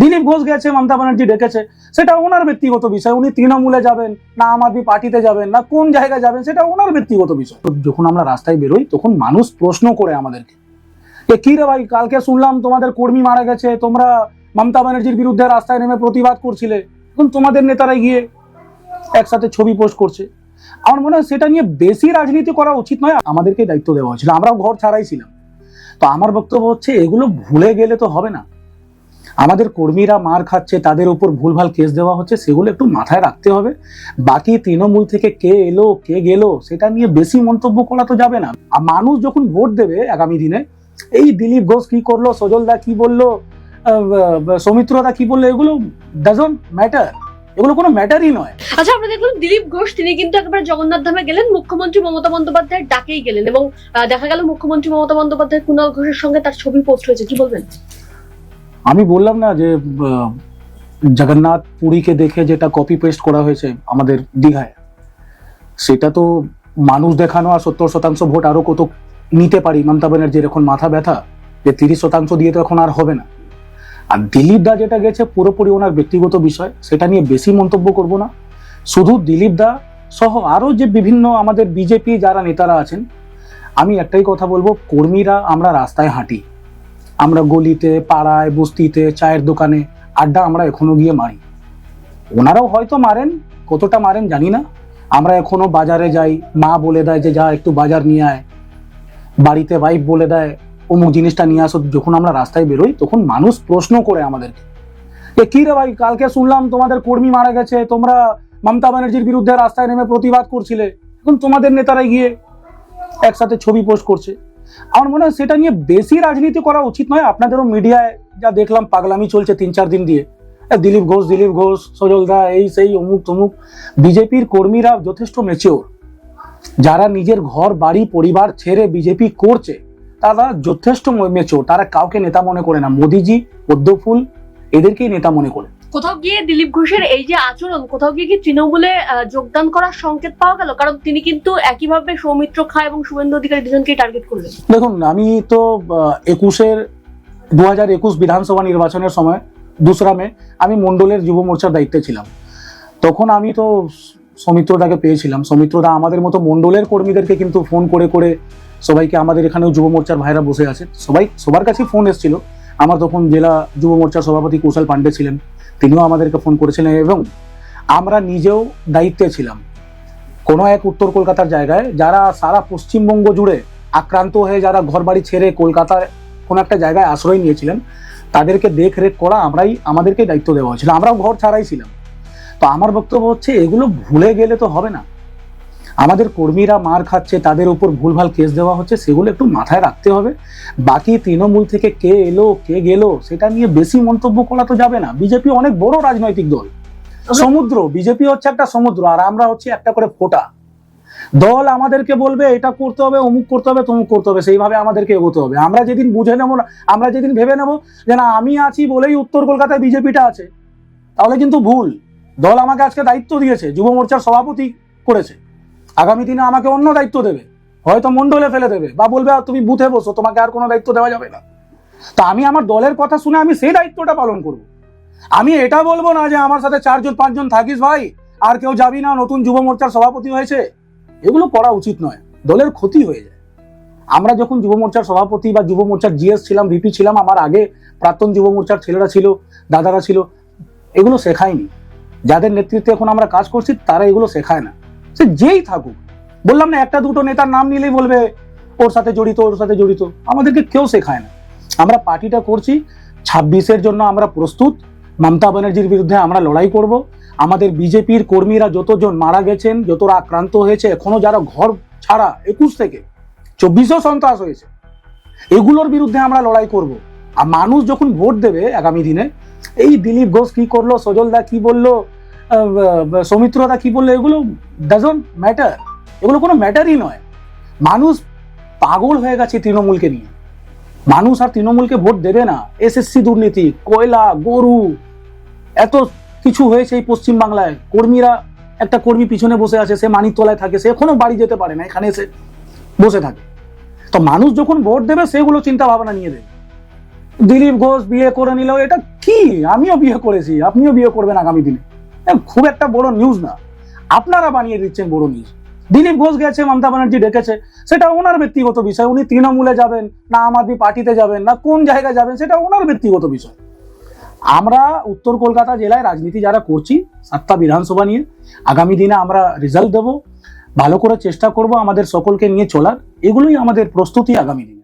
দিলীপ ঘোষ গেছে, মমতা ব্যানার্জি ডেকেছে। সেটা ওনার ব্যক্তিগত বিষয়, উনি তৃণমূলে যাবেন না, আম আদমি পার্টিতে যাবেন না, কোন জায়গায় যাবেন, সেটা ওনার ব্যক্তিগত বিষয়। যখন আমরা রাস্তায় বেরোই, তখন মানুষ প্রশ্ন করে আমাদেরকে যে, কি রে ভাই, কালকে শুনলাম তোমাদের কর্মী মারা গেছে, তোমরা মমতা ব্যানার্জির বিরুদ্ধে রাস্তায় নেমে প্রতিবাদ করছিলে। এখন তোমাদের নেতারা গিয়ে একসাথে ছবি পোস্ট করছে। আমার মনে হয় সেটা নিয়ে বেশি রাজনীতি করা উচিত নয় আমাদেরকে দায়িত্ব দেওয়া হয়েছিল আমরাও ঘর ছাড়াই ছিলাম। তো আমার বক্তব্য হচ্ছে, এগুলো ভুলে গেলে তো হবে না। আমাদের কর্মীরা মার খাচ্ছে, তাদের উপর ভুলভাল কেস দেওয়া হচ্ছে, সেগুলো একটু মাথায় রাখতে হবে। বাকি তৃণমূল থেকে কে এলো, কে গেল, সেটা নিয়ে বেশি মন্তব্য করা তো যাবে না। আর মানুষ যখন ভোট দেবে আগামী দিনে, এই দিলীপ ঘোষ কি করল, সজল দা কি বলল সৌমিত্র দা কি বলল, এগুলো ডাজন্ট ম্যাটার এগুলো কোনো ম্যাটারই নয়। আচ্ছা আমরা দেখলাম দিলীপ ঘোষ, তিনি কিন্তু একেবারে জগন্নাথ ধামে গেলেন, মুখ্যমন্ত্রী মমতা বন্দ্যোপাধ্যায়ের ডাকেই গেলেন এবং দেখা গেল মুখ্যমন্ত্রী মমতা বন্দ্যোপাধ্যায় কুণাল ঘোষের সঙ্গে তার ছবি পোস্ট হয়েছে, কি বলবেন? আমি বললাম না যে জগন্নাথ পুরীকে দেখে যেটা কপি পেস্ট করা হয়েছে আমাদের দীঘায়, সেটা তো মানুষ দেখানো আর সত্তর শতাংশ ভোট আরও কত নিতে পারি মমতা ব্যানার্জির এখন মাথা ব্যথা, যে তিরিশ শতাংশ দিয়ে তো এখন আর হবে না। আর দিলীপ দা যেটা গেছে পুরোপুরি ওনার ব্যক্তিগত বিষয়, সেটা নিয়ে বেশি মন্তব্য করব না। শুধু দিলীপ দা সহ আরও যে বিভিন্ন আমাদের বিজেপি যারা নেতারা আছেন, আমি একটাই কথা বলব, কর্মীরা আমরা রাস্তায় হাঁটি। আমরা গলিতে, পাড়ায়, বস্তিতে, চায়ের দোকানে আড্ডা আমরা এখনও গিয়ে মারি। ওনারাও হয়তো মারেন, কতটা মারেন জানি না। আমরা এখনও বাজারে যাই, মা বলে দেয় যে, যা একটু বাজার নিয়ে আয়। বাড়িতে ওয়াইফ বলে দেয়, অমুক জিনিসটা নিয়ে আসো। যখন আমরা রাস্তায় বেরোই, তখন মানুষ প্রশ্ন করে আমাদেরকে যে কি রে ভাই, কালকে শুনলাম তোমাদের কর্মী মারা গেছে, তোমরা মমতা ব্যানার্জির বিরুদ্ধে রাস্তায় নেমে প্রতিবাদ করছিলে। এখন তোমাদের নেতারা গিয়ে একসাথে ছবি পোস্ট করছে। আমার মনে হয় সেটা নিয়ে বেশি রাজনীতি করা উচিত নয়। আপনাদেরও মিডিয়ায় যা দেখলাম, পাগলামি চলছে তিন চার দিন দিয়ে। দিলীপ ঘোষ দিলীপ ঘোষ, সজল দা, এই, সেই, অমুক, তমুক। বিজেপির কর্মীরা যথেষ্ট মেচিওর যারা নিজের ঘর, বাড়ি, পরিবার ছেড়ে বিজেপি করছে, তারা যথেষ্ট মেচিওর তারা কাউকে নেতা মনে করে না। মোদিজি পদ্মফুল এদেরকেই নেতা মনে করে। কোথাও গিয়ে দিলীপ ঘোষের এই যে আচরণ, কোথাও গিয়ে কি তৃণমূলে যোগদান করার সংকেত পাওয়া গেল? কারণ তিনি কিন্তু একইভাবে সৌমিত্র খা এবং শুভেন্দু অধিকারী দুজনকেই টার্গেট করলেন। দেখুন, আমি তো একুশের দু হাজার একুশ বিধানসভা নির্বাচনের সময়, দোসরা মে, আমি মণ্ডলের যুব মোর্চার দায়িত্বে ছিলাম। তখন আমি তো সৌমিত্রদাকে পেয়েছিলাম। সৌমিত্রদা আমাদের মতো মণ্ডলের কর্মীদেরকে কিন্তু ফোন করে করে সবাইকে আমাদের এখানেও যুব মোর্চার ভাইরা বসে আছে সবাই, সবার কাছে ফোন এসেছিল। আমার তখন জেলা যুব মোর্চার সভাপতি কৌশল পান্ডে ছিলেন। তিনিও আমাদেরকে ফোন করেছিলেন এবং আমরা নিজেও দায়িত্বে ছিলাম। কোনো এক উত্তর কলকাতার জায়গায় যারা সারা পশ্চিমবঙ্গ জুড়ে আক্রান্ত হয়ে যারা ঘর বাড়ি ছেড়ে কলকাতার কোনো একটা জায়গায় আশ্রয় নিয়েছিলেন, তাদেরকে দেখরেখ করা আমরাই আমাদেরকে দায়িত্ব দেওয়া হয়েছিল। আমরাও ঘর ছাড়াই ছিলাম। তো আমার বক্তব্য হচ্ছে, এগুলো ভুলে গেলে তো হবে না। আমাদের কর্মীরা মার খাচ্ছে তাদের উপর ভুলভাল কেস দেওয়া হচ্ছে সেগুলো একটু মাথায় রাখতে হবে। বাকি তৃণমূল থেকে কে এলো কে গেল সেটা নিয়ে বেশি মন্তব্য করা তো যাবে না। বিজেপি অনেক বড় রাজনৈতিক দল। সমুদ্র বিজেপি হচ্ছে একটা সমুদ্র আর আমরা হচ্ছে একটা করে ফোটা। দল আমাদেরকে বলবে এটা করতে হবে অমুক করতে হবে তমুক করতে হবে সেইভাবে আমাদেরকে এগোতে হবে। আমরা যেদিন বুঝে নেব না আমরা যেদিন ভেবে নেব যে না আমি আছি বলেই উত্তর কলকাতায় বিজেপিটা আছে তাহলে কিন্তু ভুল। দল আমাকে আজকে দায়িত্ব দিয়েছে যুব মোর্চার সভাপতি করেছে। আগামী দিনে আমাকে অন্য দায়িত্ব দেবে। হয়তো মন্ডলে ফেলে দেবে বা বলবে, "আর তুমি বুথে বসো, তোমাকে আর কোনো দায়িত্ব দেওয়া যাবে না। তা আমি আমার দলের কথা শুনে আমি সেই দায়িত্বটা পালন করব। আমি এটা বলব না যে আমার সাথে চারজন, পাঁচজন থাকিস ভাই, আর কেউ যাবি না, নতুন যুব মোর্চার সভাপতি হয়েছে। এগুলো করা উচিত নয়, দলের ক্ষতি হয়ে যায়। আমরা যখন যুব মোর্চার সভাপতি বা যুব মোর্চার জিএস ছিলাম, ভিপি ছিলাম, আমার আগে প্রাক্তন যুব মোর্চার ছেলেরা ছিল, দাদারা ছিল, এগুলো শেখায়নি। যাদের নেতৃত্বে এখন আমরা কাজ করছি, তারা এগুলো শেখায় না। সে যেই থাকুক, বললাম না একটা দুটো নেতার নাম নিলেই বলবে, ওর সাথে জড়িত, ওর সাথে জড়িত। আমাদেরকে কেউ শেখায় না। আমরা পার্টিটা করছি, ছাব্বিশের জন্য আমরা প্রস্তুত। মমতা ব্যানার্জির বিরুদ্ধে আমরা লড়াই করব। আমাদের বিজেপির কর্মীরা যতজন মারা গেছেন, যতরা আক্রান্ত হয়েছে, এখনও যারা ঘর ছাড়া, একুশ থেকে চব্বিশেও সন্ত্রাস হয়েছে, এগুলোর বিরুদ্ধে আমরা লড়াই করব। আর মানুষ যখন ভোট দেবে আগামী দিনে, এই দিলীপ ঘোষ কি করল সজল দা কি বলল সৌমিত্র দা কি বলল, এগুলো ডাজন্ট ম্যাটার এগুলো কোনো ম্যাটারই নয়। মানুষ পাগল হয়ে গেছে তৃণমূলকে নিয়ে। মানুষ আর তৃণমূলকে ভোট দেবে না। এসএসসি দুর্নীতি, কয়লা, গরু, এত কিছু হয়েছে এই পশ্চিমবাংলায় কর্মীরা, একটা কর্মী পিছনে বসে আছে, সে মানিকতলায় থাকে, সে এখনও বাড়ি যেতে পারে না, এখানে এসে বসে থাকে। তো মানুষ যখন ভোট দেবে, সেগুলো চিন্তা ভাবনা নিয়ে দেবে দিলীপ ঘোষ বিয়ে করে নিল এটা কি? আমিও বিয়ে করেছি, আপনিও বিয়ে করবেন আগামী দিনে। খুব একটা বড় নিউজ না। আপনারা বানিয়ে দিচ্ছেন বড় নিউজ দিলীপ ঘোষ গেছে, মমতা ব্যানার্জি ডেকেছে, সেটা ওনার ব্যক্তিগত বিষয়। উনি তৃণমূলে যাবেন, না আম আদমি পার্টিতে যাবেন, না কোন জায়গায় যাবেন, সেটা ওনার ব্যক্তিগত বিষয়। আমরা উত্তর কলকাতা জেলায় রাজনীতি যারা করছি, সাতটা বিধানসভা নিয়ে, আগামী দিনে আমরা রেজাল্ট দেব। ভালো করে চেষ্টা করব আমাদের সকলকে নিয়ে চলার। এগুলোই আমাদের প্রস্তুতি আগামী দিনে।